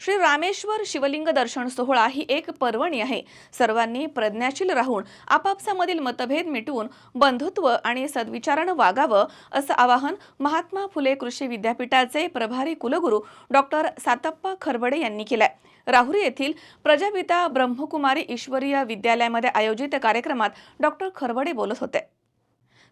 श्री रामेश्वर शिवलिंग दर्शन सोहळा ही एक पर्वणी आहे. सर्वांनी प्रज्ञाशील राहून आपापसामधील मतभेद मिटवून बंधुत्व आणि सद्विचारानं वागावं असं आवाहन महात्मा फुले कृषी विद्यापीठाचे प्रभारी कुलगुरू डॉक्टर सातप्पा खरबडे यांनी केलंय. राहुरी येथील प्रजापिता ब्रह्मकुमारी ईश्वरीय विद्यालयामध्ये आयोजित कार्यक्रमात डॉक्टर खरबडे बोलत होते.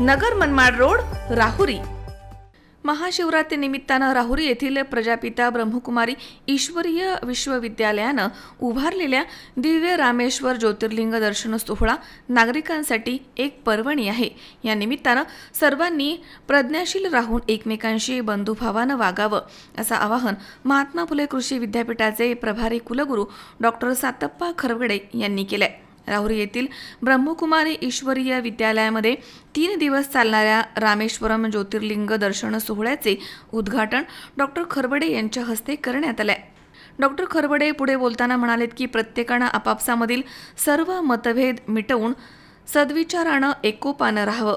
नगर मनमाड रोड राहुरी. महाशिवरात्री निमित्तानं राहुरी येथील प्रजापिता ब्रह्मकुमारी ईश्वरीय विश्वविद्यालयानं उभारलेल्या दिव्य रामेश्वर ज्योतिर्लिंग दर्शन सोहळा नागरिकांसाठी एक पर्वणी आहे. या निमित्तानं सर्वांनी प्रज्ञाशील राहून एकमेकांशी बंधुभावानं वागावं असं आवाहन महात्मा फुले कृषी विद्यापीठाचे प्रभारी कुलगुरू डॉक्टर सातप्पा खरवडे यांनी केलंय. राहुरी येथील ब्रह्मकुमारी ईश्वरीय विद्यालयामध्ये तीन दिवस चालणाऱ्या रामेश्वरम ज्योतिर्लिंग दर्शन सोहळ्याचे उद्घाटन डॉक्टर खरबडे यांच्या हस्ते करण्यात आले डॉक्टर खरबडे पुढे बोलताना म्हणालेत की प्रत्येकानं आपापसामधील सर्व मतभेद मिटवून सद्विचारानं एकोपानं राहावं.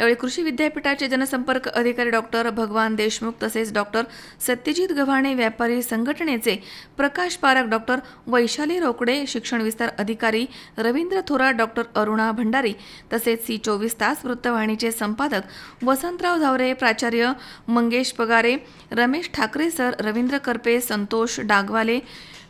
यावेळी कृषी विद्यापीठाचे जनसंपर्क अधिकारी डॉक्टर भगवान देशमुख तसेच डॉक्टर सत्यजित गव्हाणे व्यापारी संघटनेचे प्रकाश पारक डॉक्टर वैशाली रोकडे शिक्षण विस्तार अधिकारी रवींद्र थोरात डॉक्टर अरुणा भंडारी तसेच सी चोवीस तास वृत्तवाहिनीचे संपादक वसंतराव झावरे प्राचार्य मंगेश पगारे रमेश ठाकरे सर रवींद्र करपे संतोष डागवाले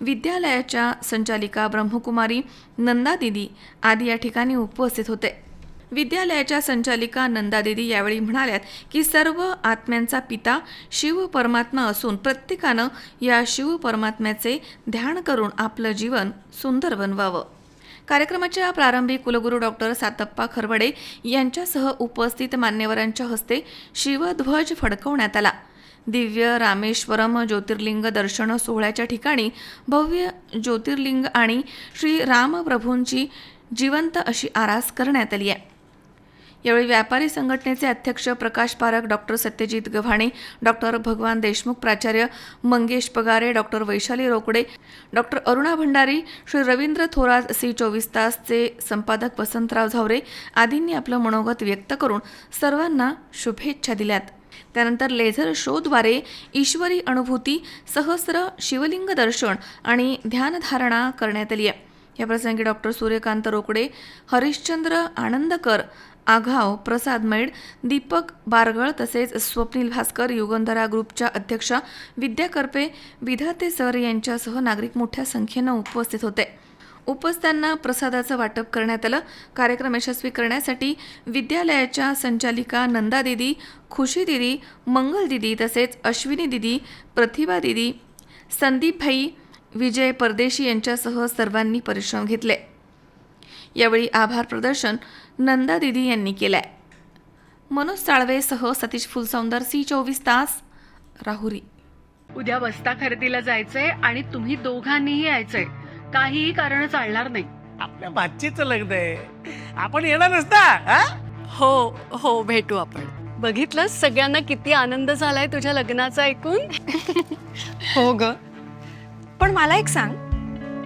विद्यालयाच्या संचालिका ब्रह्मकुमारी नंदा दिदी आदी या ठिकाणी उपस्थित होते. विद्यालयाच्या संचालिका नंदादेवी यावेळी म्हणाल्यात की सर्व आत्म्यांचा पिता शिव परमात्मा असून प्रत्येकानं या शिव परमात्म्याचे ध्यान करून आपलं जीवन सुंदर बनवावं. कार्यक्रमाच्या प्रारंभी कुलगुरू डॉक्टर सातप्पा खरवडे यांच्यासह उपस्थित मान्यवरांच्या हस्ते शिवध्वज फडकवण्यात आला. दिव्य रामेश्वरम ज्योतिर्लिंग दर्शन सोहळ्याच्या ठिकाणी भव्य ज्योतिर्लिंग आणि श्री रामप्रभूंची जिवंत अशी आरास करण्यात आली आहे. यावेळी व्यापारी संघटनेचे अध्यक्ष प्रकाश पारक डॉक्टर सत्यजित गव्हाणे डॉक्टर भगवान देशमुख प्राचार्य Mangesh Pagare doctor Vaishali Rokade doctor Aruna Bhandari Shri Ravindra Thorat C चोवीस तासचे संपादक वसंतराव झावरे आदींनी आपलं मनोगत व्यक्त करून सर्वांना शुभेच्छा दिल्यात. त्यानंतर लेझर शोद्वारे ईश्वरी अनुभूती सहस्र शिवलिंग दर्शन आणि ध्यानधारणा करण्यात आली आहे. या प्रसंगी डॉक्टर सूर्यकांत रोकडे हरिश्चंद्र आनंदकर आघाव प्रसाद मैड दीपक बारगळ तसेच स्वप्नील भास्कर युगंधरा ग्रुपच्या अध्यक्षा विद्या करपे विधाते सर यांच्यासह नागरिक मोठ्या संख्येनं उपस्थित होते. उपस्थांना प्रसादाचं वाटप करण्यात आलं. कार्यक्रम यशस्वी करण्यासाठी विद्यालयाच्या संचालिका नंदा दिदी खुशी दिदी मंगल दिदी तसेच अश्विनी दिदी प्रतिभा दिदी संदीप भाई विजय परदेशी यांच्यासह सर्वांनी परिश्रम घेतले. यावेळी आभार प्रदर्शन नंदा दिदी यांनी केलंय. मनोज साळवेसह सतीश फुलसौंदर सी चोवीस तास राहुरी. उद्या बस्ता खरेदीला जायचंय आणि तुम्ही दोघांनीही यायचंय. काहीही कारण चालणार नाही. आपल्या बादशीचं लग्न आहे. आपण येणार नसता हा? हो हो भेटू आपण. बघितलं सगळ्यांना किती आनंद झालाय तुझ्या लग्नाचा ऐकून? हो ग. पण मला एक सांग.